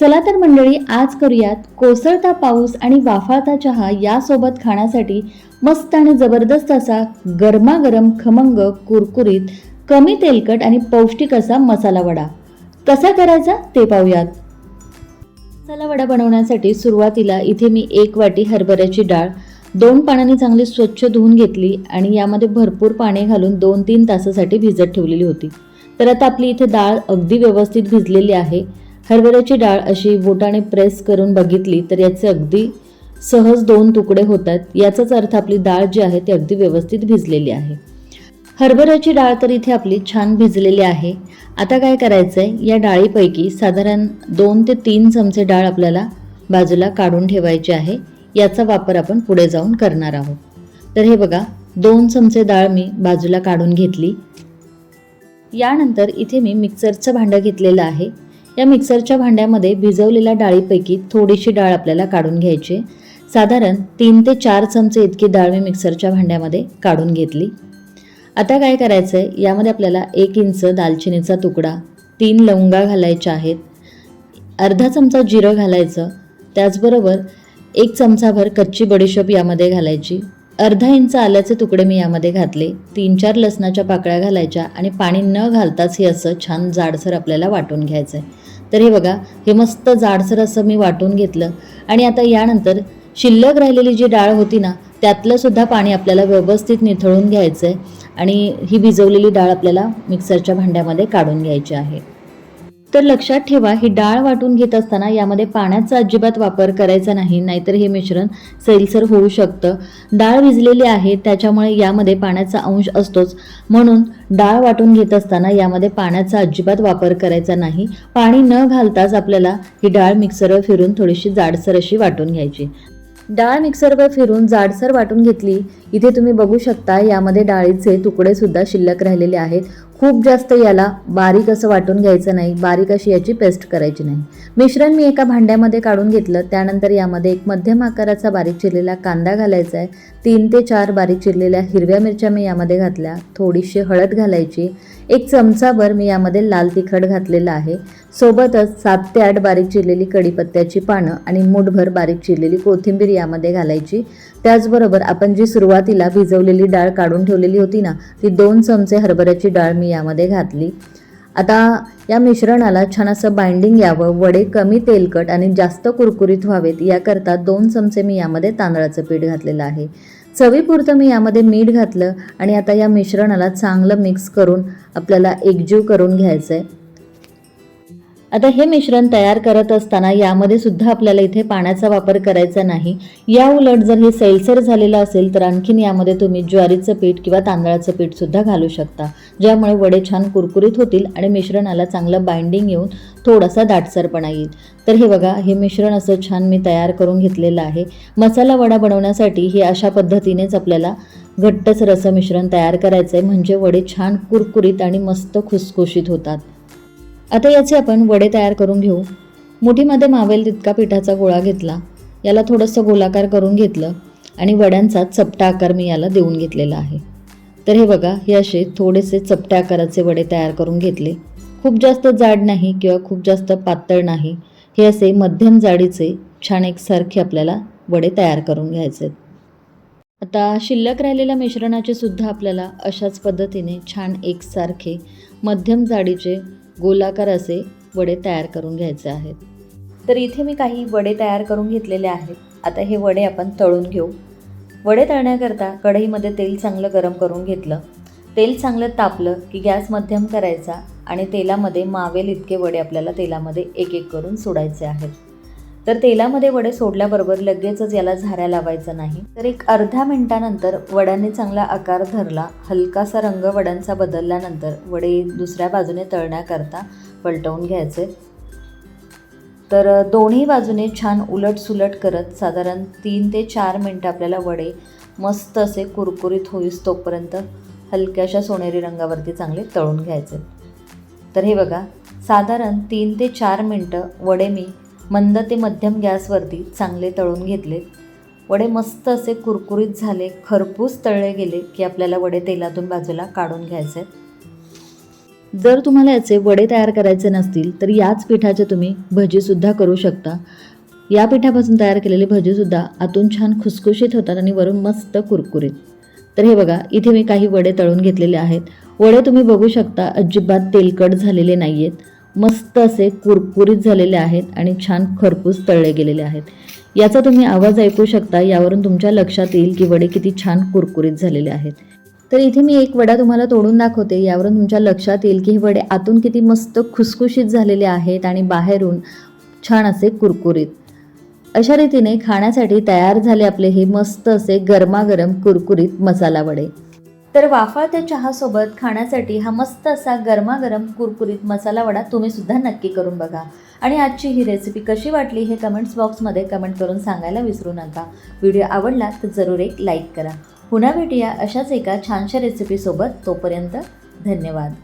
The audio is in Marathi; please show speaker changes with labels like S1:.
S1: चला तर मंडळी आज करूयात कोसळता पाऊस आणि वाफाळता चहा यासोबत खाण्यासाठी मस्त आणि जबरदस्त असा गरमागरम खमंग कुरकुरीत कमी तेलकट आणि पौष्टिक असा मसाला वडा. कसा करायचा ते पाहूयात. मसाला वडा बनवण्यासाठी सुरुवातीला इथे मी एक वाटी हरभऱ्याची डाळ दोन पाण्याने चांगली स्वच्छ धुवून घेतली आणि यामध्ये भरपूर पाणी घालून दोन तीन तासासाठी भिजत ठेवलेली होती. तर आता आपली इथे डाळ अगदी व्यवस्थित भिजलेली आहे. हरभऱ्याची डाळ अशी बोटाने प्रेस करून बघितली तर याचे अगदी सहज दोन तुकडे होतात. याचाच अर्थ आपली डाळ जी आहे ती अगदी व्यवस्थित भिजलेली आहे. हरभऱ्याची डाळ तर इथे आपली छान भिजलेली आहे. आता काय करायचं आहे या डाळीपैकी साधारण दोन ते तीन चमचे डाळ आपल्याला बाजूला काढून ठेवायची आहे. याचा वापर आपण पुढे जाऊन करणार आहोत. तर हे बघा दोन चमचे डाळ मी बाजूला काढून घेतली. यानंतर इथे मी मिक्सरचं भांडं घेतलेलं आहे. या मिक्सरच्या भांड्यामध्ये भिजवलेल्या डाळीपैकी थोडीशी डाळ आपल्याला काढून घ्यायची साधारण तीन ते चार चमचे इतकी डाळ मी मिक्सरच्या भांड्यामध्ये काढून घेतली. आता काय करायचं आहे यामध्ये आपल्याला एक इंच दालचिनीचा तुकडा तीन लवंगा घालायच्या आहेत अर्धा चमचा जिरं घालायचं त्याचबरोबर एक चमचाभर कच्ची बडीशोप यामध्ये घालायची अर्धा इंच आल्याचे तुकडे मी यामध्ये घातले. तीन चार लसणाच्या पाकळ्या घालायच्या आणि पाणी न घालताच हे असं छान जाडसर आपल्याला वाटून घ्यायचं आहे तर हे बघा हे मस्त जाडसर असं मी वाटून घेतलं आणि आता यानंतर शिल्लक राहिलेली जी डाळ होती ना त्यातलं सुद्धा पाणी आपल्याला व्यवस्थित निथळून घ्यायचं आहे आणि ही भिजवलेली डाळ आपल्याला मिक्सरच्या भांड्यामध्ये काढून घ्यायची आहे. तर लक्षात ठेवा ही डाळ वाटून घेत असताना यामध्ये पाण्याचा अजिबात वापर करायचा नाही नाहीतर हे मिश्रण सैलसर होऊ शकतं. डाळ भिजलेली आहे त्याच्यामुळे यामध्ये पाण्याचा अंश असतोच. म्हणून डाळ वाटून घेत असताना यामध्ये पाण्याचा अजिबात वापर करायचा नाही. पाणी न घालताच आपल्याला ही डाळ मिक्सरवर फिरून थोडीशी जाडसर अशी वाटून घ्यायची. डाळ मिक्सरवर फिरून जाडसर वाटून घेतली इथे तुम्ही बघू शकता यामध्ये डाळीचे तुकडे सुद्धा शिल्लक राहिलेले आहेत. खूप जास्त याला बारीक असं वाटून घ्यायचं नाही बारीक अशी याची पेस्ट करायची नाही. मिश्रण मी एका भांड्यामध्ये काढून घेतलं त्यानंतर यामध्ये एक मध्यम आकाराचा बारीक चिरलेला कांदा घालायचा आहे. तीन ते चार बारीक चिरलेल्या हिरव्या मिरच्या मी यामध्ये घातल्या थोडीशी हळद घालायची एक चमचाभर मी यामध्ये लाल तिखट घातलेलं आहे. सोबतच सात ते आठ बारीक चिरलेली कढीपत्त्याची पानं आणि मूठभर बारीक चिरलेली कोथिंबीर यामध्ये घालायची. त्याचबरोबर आपण जी सुरुवातीला भिजवलेली डाळ काढून ठेवलेली होती ना ती दोन चमचे हरभऱ्याची डाळ मी यामध्ये घातली. आता या मिश्रणाला छान असं बाइंडिंग यावं वडे कमी तेलकट आणि जास्त कुरकुरीत व्हावेत याकरता दोन चमचे मी यामध्ये तांदळाचं पीठ घातलेलं आहे. चवीपुरतं मी यामध्ये मीठ घातलं आणि आता या मिश्रणाला चांगलं मिक्स करून आपल्याला एकजीव करून घ्यायचं आहे आता हे मिश्रण तयार करत असताना यामध्ये सुद्धा आपल्याला इथे पाण्याचा वापर करायचा नाही. या उलट जर हे सैलसर झालेलं असेल तर आणखीन यामध्ये तुम्ही ज्वारीचं पीठ किंवा तांदळाचं पीठ सुद्धा घालू शकता ज्यामुळे वडे छान कुरकुरीत होतील आणि मिश्रणाला चांगलं बाइंडिंग येऊन थोडासा दाटसरपणा येईल. तर हे बघा हे मिश्रण असं छान मी तयार करून घेतलेलं आहे. मसाला वडा बनवण्यासाठी हे अशा पद्धतीनेच आपल्याला घट्टच रसं मिश्रण तयार करायचं आहे म्हणजे वडे छान कुरकुरीत आणि मस्त खुसखुशीत होतात. आता याचे आपण वडे तयार करून घेऊ. मुठीमध्ये मावेल तितका पिठाचा गोळा घेतला. याला थोडंसं गोलाकार करून घेतलं आणि वड्यांचा चपटा आकार मी याला देऊन घेतलेला आहे. तर हे बघा हे असे थोडेसे चपट्या आकाराचे वडे तयार करून घेतले. खूप जास्त जाड नाही किंवा खूप जास्त पातळ नाही. हे असे मध्यम जाडीचे छान एकसारखे आपल्याला वडे तयार करून घ्यायचे आहेत. आता शिल्लक राहिलेल्या मिश्रणाचे सुद्धा आपल्याला अशाच पद्धतीने छान एकसारखे मध्यम जाडीचे गोलाकार असे वडे तयार करून घ्यायचे आहेत. तर इथे मी काही वडे तयार करून घेतलेले आहेत. आता हे वडे आपण तळून घेऊ. वडे तळण्याकरता कढईमध्ये तेल चांगलं गरम करून घेतलं. तेल चांगलं तापलं की गॅस मध्यम करायचा आणि तेलामध्ये मावेल इतके वडे आपल्याला तेलामध्ये एक एक करून सोडायचे आहेत. तर तेलामध्ये वडे सोडल्याबरोबर लगेचच याला झाऱ्या लावायचा नाही. तर एक अर्ध्या मिनिटानंतर वड्यांनी चांगला आकार धरला. हलकासा रंग वड्यांचा बदलल्यानंतर वडे दुसऱ्या बाजूने तळण्याकरता पलटवून घ्यायचे. तर दोन्ही बाजूने छान उलट सुलट करत साधारण तीन ते चार मिनटं आपल्याला वडे मस्त असे कुरकुरीत होईस तोपर्यंत हलक्याशा सोनेरी रंगावरती चांगले तळून घ्यायचे. तर हे बघा साधारण तीन ते चार मिनटं वडे मी मंद ते मध्यम गॅसवरती चांगले तळून घेतले. वडे मस्त असे कुरकुरीत झाले. खरपूस तळले गेले की आपल्याला वडे तेलातून बाजूला काढून घ्यायचे. जर तुम्हाला याचे वडे तयार करायचे नसतील तर याच पिठाचे तुम्ही भजीसुद्धा करू शकता. या पिठापासून तयार केलेले भजीसुद्धा आतून छान खुसखुशीत होतात आणि वरून मस्त कुरकुरीत. तर हे बघा इथे मी काही वडे तळून घेतलेले आहेत. वडे तुम्ही बघू शकता अजिबात तेलकट झालेले नाही आहेत मस्त असे कुरकुरीत झालेले आहेत आणि छान खरपूस तळले गेलेले आहेत. याचा तुम्ही आवाज ऐकू शकता यावरून तुमच्या लक्षात येईल की वडे किती छान कुरकुरीत झालेले आहेत. तर इथे मी एक वडा तुम्हाला तोडून दाखवते यावरून तुमच्या लक्षात येईल की हे वडे आतून किती मस्त खुसखुशीत झालेले आहेत आणि बाहेरून छान असे कुरकुरीत. अशा रीतीने खाण्यासाठी तयार झाले आपले हे मस्त असे गरमागरम कुरकुरीत मसाला वडे. तर वाफाळत्या चहासोबत खाण्यासाठी हा मस्त असा गरमागरम कुरकुरीत मसाला वडा तुम्ही सुद्धा नक्की करून बघा. आणि आजची ही रेसिपी कशी वाटली हे कमेंट्स बॉक्समध्ये कमेंट करून सांगायला विसरू नका. व्हिडिओ आवडला तर जरूर एक लाईक करा. पुन्हा भेटूया अशाच एका छानशा रेसिपीसोबत तोपर्यंत धन्यवाद.